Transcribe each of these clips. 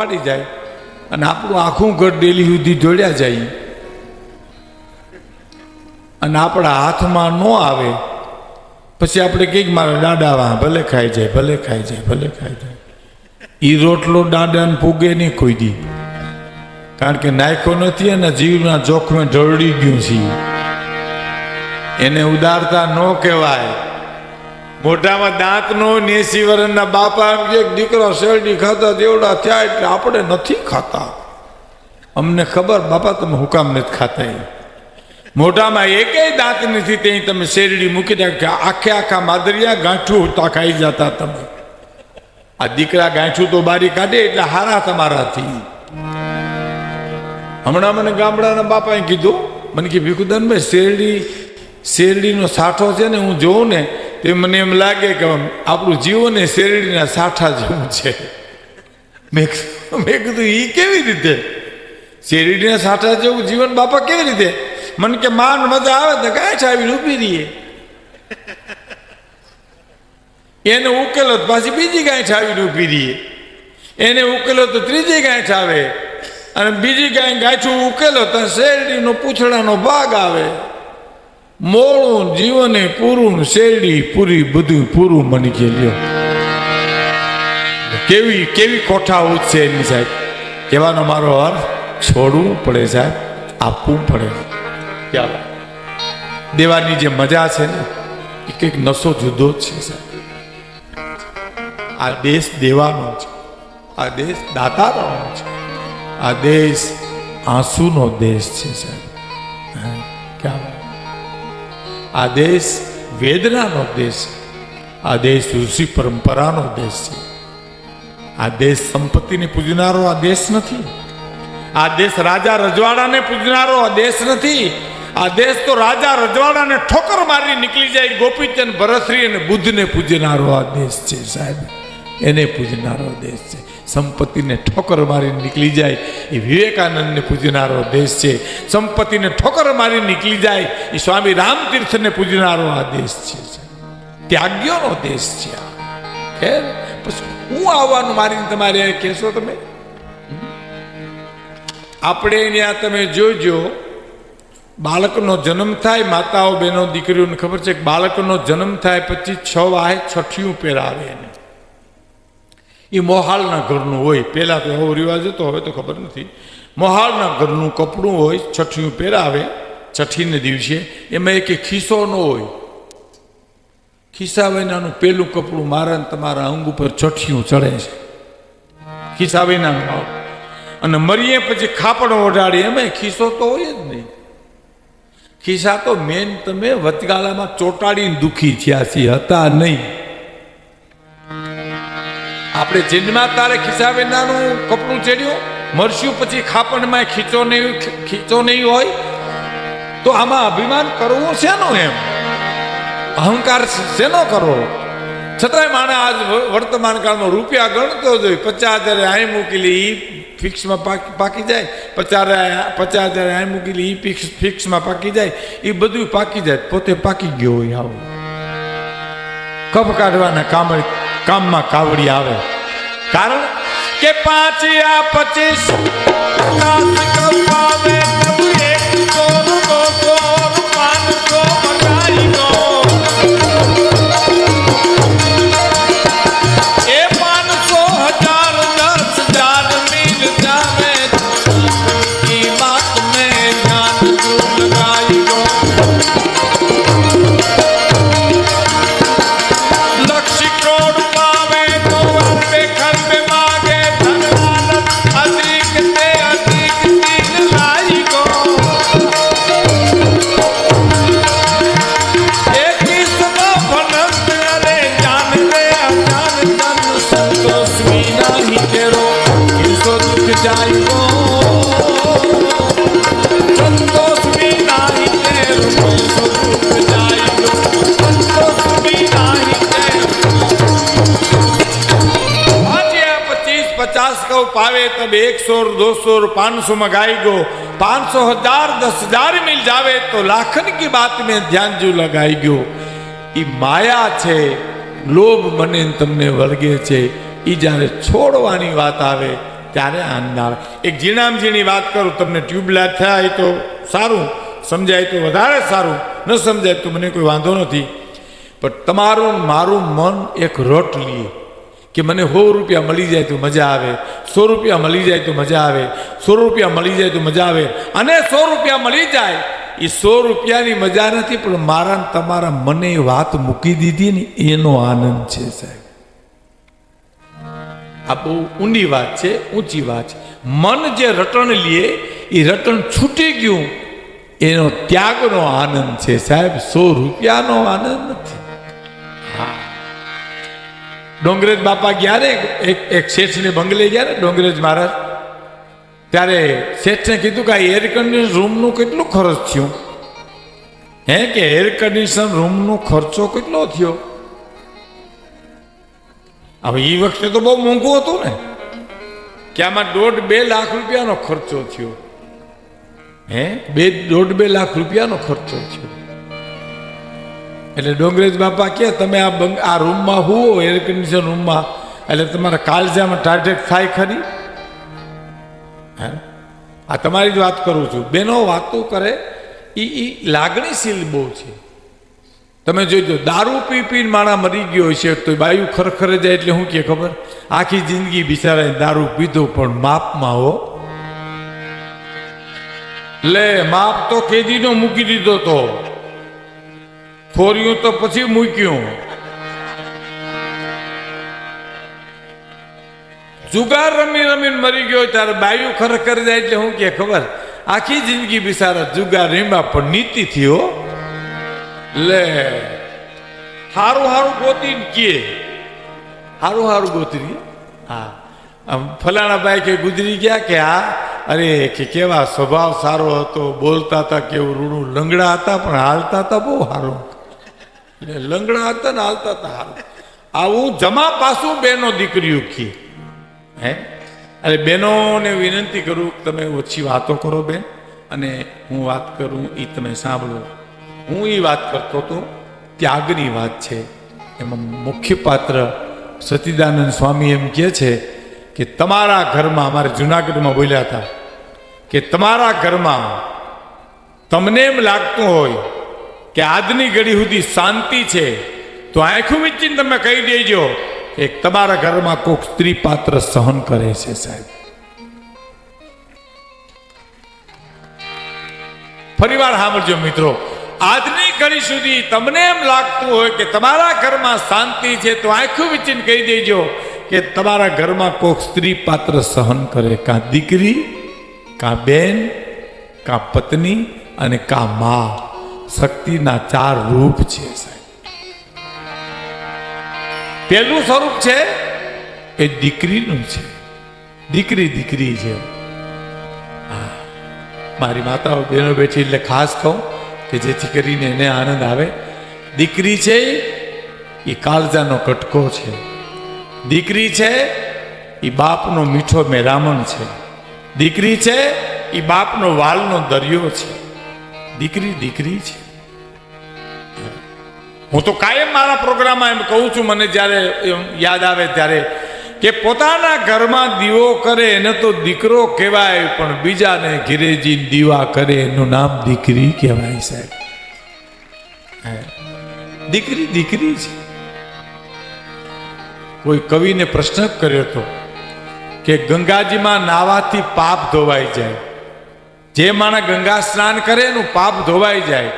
પાડી જાય અને આપણું આખું ઘર ડેલી સુધી જોડ્યા જાય. અને આપણા હાથમાં ન આવે, પછી આપણે કંઈક મારા દાડાવા, ભલે ખાઈ જાય, ભલે ખાઈ જાય, ભલે ખાઈ જાય. એ રોટલો દાદાને પૂગે નહીં કોઈ દી. કારણ કે નાયકો નથી અને જીવના જોખમે ઢળડી ગયું છે એને ઉદારતા ન કહેવાય. મોઢામાં દાંત નો નેસી વર્ષના બાપા એમ કે દીકરો શેરડી ખાતા, દેવડા થયા એટલે આપણે નથી ખાતા. અમને ખબર, બાપા, તમે હુકામ નથી ખાતા એ મોઢામાં એકેય દાંત નથી, ત્યાં તમે શેરડી મૂકી નાખ્યા આખે આખા માદરિયા ગાંઠું હોતા ખાઈ જતા તમે. આ દીકરા ગાંઠું તો બારી કાઢે એટલે હારા તમારાથી. હમણાં મને ગામડાના બાપાએ કીધું, મને કે ભીખુદાનભાઈ, શેરડી, શેરડીનો સાઠો છે ને હું જોઉં ને તે મને એમ લાગે કે આપણું જીવન એ શેરડીના સાઠા જેવું છે. મેં કીધું- એ કેવી રીતે? શેરડીના સાઠા જેવું જીવન બાપા કેવી રીતે? મને કે માન મજા આવે તો કાંઈ આવીને ઊભી રહીએ. એને ઉકેલો તો પાછી બીજી ગાંઠ આવીને ઊભી રહીએ. એને ઉકેલો તો ત્રીજી ગાંઠ આવે. અને બીજી ગાય ગાંઠું ઉકેલો તો શેરડીનો પૂંછડાનો ભાગ આવે. મોળું જીવને પૂરું શેરડી પૂરી બધું પૂરું મની કે કેવી કેવી કોઠા ઉઠશે એની સાહેબ? કહેવાનો મારો અર્થ, છોડવું પડે સાહેબ, આપવું પડે. ચાલો. દેવાની જે મજા છે ને, એ કંઈક નશો જુદો જ છે સાહેબ. આ દેશ દેવાનો છે. આ દેશ દાતાનો છે. આ દેશ આંસુનો દેશ છે સાહેબ. ક્યાં. આ દેશ વેદનાનો દેશ આ દેશ ઋષિ પરંપરાનો દેશ છે. આ દેશ સંપત્તિને પૂજનારો આ દેશ નથી. આ દેશ રાજા રજવાડાને પૂજનારો આ દેશ નથી. આ દેશ તો રાજા રજવાડાને ઠોકર મારી નીકળી જાય, ગોપીચંદ ભરતશ્રી અને બુદ્ધને પૂજનારો આ દેશ છે સાહેબ. એને પૂજનારો દેશ છે. સંપત્તિને ઠોકર મારી નીકળી જાય એ વિવેકાનંદને પૂજનારો દેશ છે. સંપત્તિને ઠોકર મારી નીકળી જાય એ સ્વામી રામતીર્થને પૂજનારો આ દેશ છે. ત્યાગ્યોનો દેશ છે આ. ખેર પછી હું આવવાનું મારીને તમારે કહેશો તમે? આપણે ત્યાં તમે જોજો, બાળકનો જન્મ થાય, માતાઓ બહેનો દીકરીઓને ખબર છે કે બાળકનો જન્મ થાય પછી છ વાહે છઠિયું પહેરાવે એને. એ મોહાલના ઘરનું હોય. પહેલાં તો એવો રિવાજ હતો, હવે તો ખબર નથી. મોહાળના ઘરનું કપડું હોય છઠ્ઠીનું પહેરાવે, છઠ્ઠીને દિવસે એમાં એક ખિસ્સો ન હોય. ખિસ્સા વિનાનું પહેલું કપડું મારા તમારા અંગ ઉપર છઠિયું ચડે છે. ખિસ્સા વિનાનું અને મરીએ પછી ખાપડ ઓઢાડી એમાં ખિસ્સો તો હોય જ નહીં. ખિસ્સા તો મેન તમે વચગાળામાં ચોટાડીને દુઃખી થયા છીએ, હતા નહીં. આપણે જિંદમાં તારે ખિસ્સા નાનું કપડું ચડ્યું, મરસ્યું પછી ખાપણમાં ખીચો નહીં ખીચો નહીં હોય, તો આમાં અભિમાન કરવું શેનું એમ? અહંકાર શેનો કરવો? છતાંય માણે આજ વર્તમાન કાળમાં રૂપિયા ગણતો જ પચાસ હજાર અહીં મૂકેલી એ ફિક્સમાં પાકી પાકી જાય. પચાસ પચાસ હજાર અહીં મૂકેલી એ ફિક્સ, ફિક્સમાં પાકી જાય. એ બધું પાકી જાય. પોતે પાકી ગયો હોય આવું. કફ કાઢવાના કામ કામમાં કાવડી આવે. કારણ કે પાંચ પચીસ પચાસ કપાવે પચીસ પચાસ કઉ પાવે તબ એક સોર દો સોર પાંચસો में गाई गो पाँच सौ हजार दस हजार मिल जावे तो लाखन की बात में ध्यान जो लगाई गयो ઈ માયા છે લોભ મને ને તમને વળગે છે ઈ જ્યારે છોડવાની વાત આવે ત્યારે આનંદ આવે એક ઝીણામ ઝીણી વાત કરું, તમને ટ્યુબલાઇટ થાય તો સારું, સમજાય તો વધારે સારું, ન સમજાય તો મને કોઈ વાંધો નથી. પણ તમારું મારું મન એક રટ લે કે મને સો રૂપિયા મળી જાય તો મજા આવે, સો રૂપિયા મળી જાય તો મજા આવે, સો રૂપિયા મળી જાય તો મજા આવે. અને સો રૂપિયા મળી જાય, એ સો રૂપિયાની મજા નથી, પણ મારા તમારા મને વાત મૂકી દીધી ને એનો આનંદ છે સાહેબ. આ બહુ ઊંડી વાત છે, ઊંચી વાત છે. મન જે રટણ લીએ એ રટણ છૂટી ગયું, એનો ત્યાગનો આનંદ છે. સાહેબ, સો રૂપિયાનો આનંદ નથી. ડોંગરેજ બાપા ગયા એક એક શેઠને બંગલે ગયા ને, ડોંગરેજ મહારાજ? ત્યારે શેઠને કીધું કે આ એર કન્ડિશન રૂમનું કેટલું ખર્ચ થયું? હે કે એર કન્ડિશન રૂમનો ખર્ચો કેટલો થયો? હવે એ વખતે તો બહુ મોંઘું હતું ને. કે આમાં દોઢ બે લાખ રૂપિયાનો ખર્ચો થયો. હે? બે, દોઢ બે લાખ રૂપિયાનો ખર્ચો થયો. એટલે ડોંગરેજ બાપા કે, તમે આ બંગ, આ રૂમમાં હુઓ એર કન્ડિશન રૂમમાં. એટલે તમારા કાળજામાં ટાર્ગેટ થાય ખરી? હે? આ તમારી જ વાત કરું છું. બેનો વાતો કરે એ લાગણીશીલ બહુ છે. તમે જોઈજો દારૂ પી પીને માણા મરી ગયો છે તો બાયુ ખરખરે જાય એટલે શું કે ખબર? આખી જિંદગી બિચારાએ દારૂ પીધો, પણ માપમાં હો. લે, માપ તો કેદીનો મૂકી દીધો તો. ફોર્યું તો પછી મૂક્યું. જુગાર રમી રમીને મરી ગયો ત્યારે બાયુ ખરેખર જાય એટલે શું કે ખબર? આખી જિંદગી બિચારા જુગાર રીમા પણ નીતિ થયો લે. હારું હારું ગોતીને કે. હારું હારું ગોતરી હા. આમ ફલાણા ભાઈ કે ગુજરી ગયા કે હા, અરે કે કેવા સ્વભાવ સારો હતો, બોલતા હતા કેવું રૂણું લંગડા હતા, પણ હાલતા હતા બહુ સારું લંગડા હતા ને હાલતા હતા હારું. આવું જમા પાછું બેનો દીકરીઓ કી. હે? અરે બહેનોને વિનંતી કરું તમે ઓછી વાતો કરો બેન, અને હું વાત કરું એ તમે સાંભળો. હું એ વાત કરતો હતો, ત્યાગની વાત છે. એમાં મુખ્ય પાત્ર સતીદાનંદ સ્વામી એમ કહે છે કે તમારા ઘરમાં, અમારે જુનાગઢમાં બોલ્યા હતા, કે તમારા ઘરમાં તમને એમ લાગતું હોય કે આજની ઘડી સુધી શાંતિ છે, તો આંખું વિચીને તમે કહી દેજો કે તમારા ઘરમાં કોઈક સ્ત્રી પાત્ર સહન કરે છે સાહેબ. ફરીવાર સાંભળજો મિત્રો. આજની ઘડી સુધી તમને એમ લાગતું હોય કે તમારા ઘરમાં શાંતિ છે, તો આંખું વીચીને કહી દેજો કે તમારા ઘરમાં કોઈક સ્ત્રી પાત્ર સહન કરે. કાં દીકરી, કાં બેન, કાં પત્ની અને કાં મા. શક્તિના ચાર રૂપ છે સાહેબ. પહેલું સ્વરૂપ છે એ દીકરીનું છે. દીકરી દીકરી છે. મારી માતાઓ, બહેનો બેઠી એટલે ખાસ કહું કે જેથી કરીને એને આનંદ આવે. દીકરી છે, એ કાળજાનો કટકો છે. દીકરી છે, એ બાપનો મીઠો મેરામણ છે. દીકરી છે, એ બાપનો વાલનો દરિયો છે. દીકરી દીકરી છે. હું તો કાયમ મારા પ્રોગ્રામમાં એમ કહું છું, મને જ્યારે યાદ આવે ત્યારે કે પોતાના ઘરમાં દીવો કરે એને તો દીકરો કહેવાય, પણ બીજાને ઘેરેજી દીવા કરે, એનું નામ દીકરી કહેવાય સાહેબ. દીકરી દીકરી છે. કોઈ કવિને પ્રશ્ન કર્યો હતો કે ગંગાજીમાં નાવાથી પાપ ધોવાઈ જાય. જે માણસ ગંગા સ્નાન કરે, એનું પાપ ધોવાઈ જાય.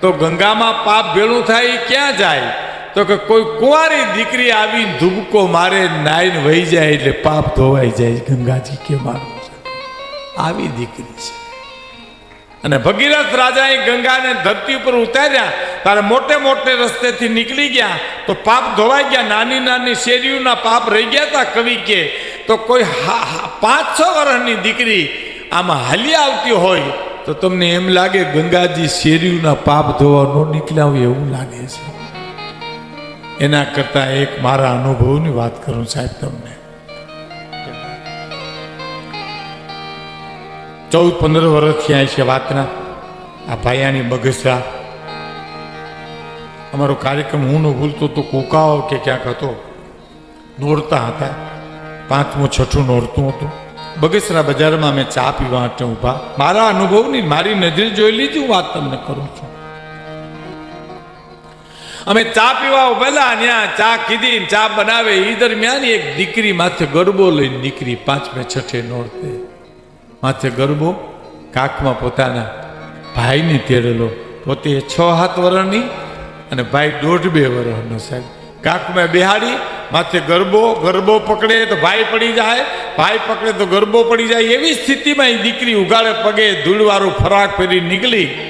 તો ગંગામાં પાપ ભેળું થાય ક્યાં જાય? તો કે કોઈ કુંવારી દીકરી આવી ધુબકો મારે નાઈન વહી જાય એટલે પાપ ધોવાઈ જાય ગંગાજી કે મારું છે. આવી દીકરી છે. અને ભગીરથ રાજાએ ગંગાને ધરતી ઉપર ઉતાર્યા. ત્યારે મોટે મોટે રસ્તેથી નીકળી ગયા. તો પાપ ધોવાઈ ગયા. નાની નાની શેરીઓના પાપ રહી ગયા હતા કવિ કે. તો કોઈ પાંચ છ વર્ષની દીકરી આમાં હાલી આવતી હોય તો તમને એમ લાગે ગંગાજી શેરીઓના પાપ ધોવા ન નીકળ્યા એવું લાગે છે. એના કરતા એક મારા અનુભવની વાત કરું સાહેબ તમને. ચૌદ, પંદર વર્ષ થયા છે વાતના. આ ભાયાની બગસરા. અમારો કાર્યક્રમ હું ન ભૂલતો તો કુકાઓ કે ક્યાંક હતો. નોરતા હતા. પાંચમું, છઠ્ઠું નોરતું હતું. બગસરા બજારમાં અમે ચા પીવા માટે ઊભા. મારા અનુભવની મારી નજરે જોઈ લીધી હું વાત તમને કરું છું. અમે ચા પીવા પહેલા ત્યાં ચા કીધી ચા બનાવે. એ દરમિયાન એક દીકરી માથે ગરબો લઈને દીકરી પાંચમે છઠે નોરતે. માથે ગરબો કાકમાં પોતાના ભાઈને તેડેલો. પોતે છ સાત વરણની અને ભાઈ દોઢ બે વરણનો સાહેબ. કાકમાં બિહાડી, માથે ગરબો ગરબો પકડે તો ભાઈ પડી જાય. ભાઈ પકડે તો ગરબો પડી જાય. એવી સ્થિતિમાં એ દીકરી ઉગાડે પગે ધૂળવાળું ફરાક પહેરી નીકળી.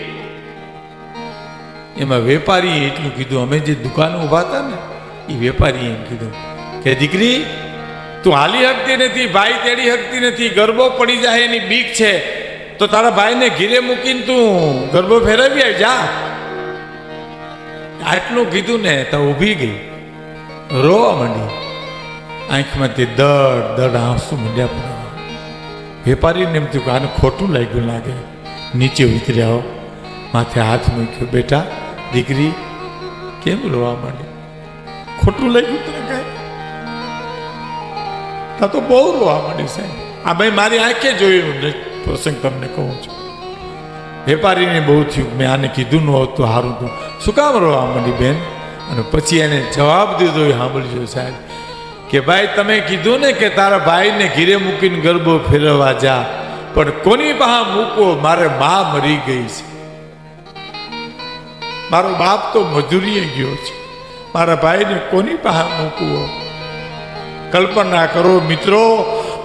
એમાં વેપારીએ એટલું કીધું, અમે જે દુકાન ઊભા હતા ને, એ વેપારીએ એમ કીધું. કે દીકરી, તું હાલી શકતી નથી, ભાઈ તેડી શકતી નથી, ગરબો પડી જાય એની બીક છે, તો તારા ભાઈને ઘીરે મૂકીને તું ગરબો ફેરવી આવી જા. આટલું કીધું ને તો ઊભી ગઈ. રોવા માંડી. આંખમાંથી દડ દડ આંસુ મંડ્યા પડવા વેપારીને એમ થયું કે આને ખોટું લાગ્યું લાગે. નીચે ઉતર્યા માથે હાથ મૂક્યો. બેટા દીકરી કેમ રોવા માંડી? ખોટું લાગ્યું તને કાંઈ? તા તો બહુ રોવા માંડી સાહેબ. આ ભાઈ મારી આંખે જોયેલું પ્રસંગ તમને કહું છું. વેપારીને બહુ થયું. મેં આને કીધું ન હોત તો સારું શું કામ રોવા માંડી બેન? અને પછી એને જવાબ દીધો એ સાંભળજો સાહેબ, કે ભાઈ તમે કીધું ને કે તારા ભાઈને ઘીરે મૂકીને ગરબો ફેરવવા જા, પણ કોની પાસે મૂકો મારે મા મરી ગઈ છે. મારો બાપ તો મજૂરીએ ગયો છે. મારા ભાઈને કોની પાસે મૂકવો? કલ્પના કરો મિત્રો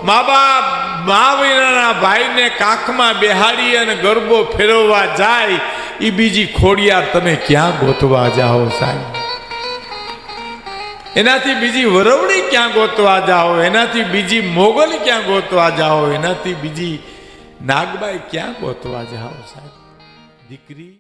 મા બાપ મા વિનાના ભાઈને કાખમાં બેહાડી અને ગરબો ફેરવવા જાય એ બીજી ખોડિયાર તમે ક્યાં ગોતવા જાઓ સાહેબ? એનાથી બીજી વરવણી ક્યાં ગોતવા જાઓ? એનાથી બીજી મોગલ ક્યાં ગોતવા જાઓ? એનાથી બીજી નાગબાઈ ક્યાં ગોતવા જાઓ સાહેબ? દીકરી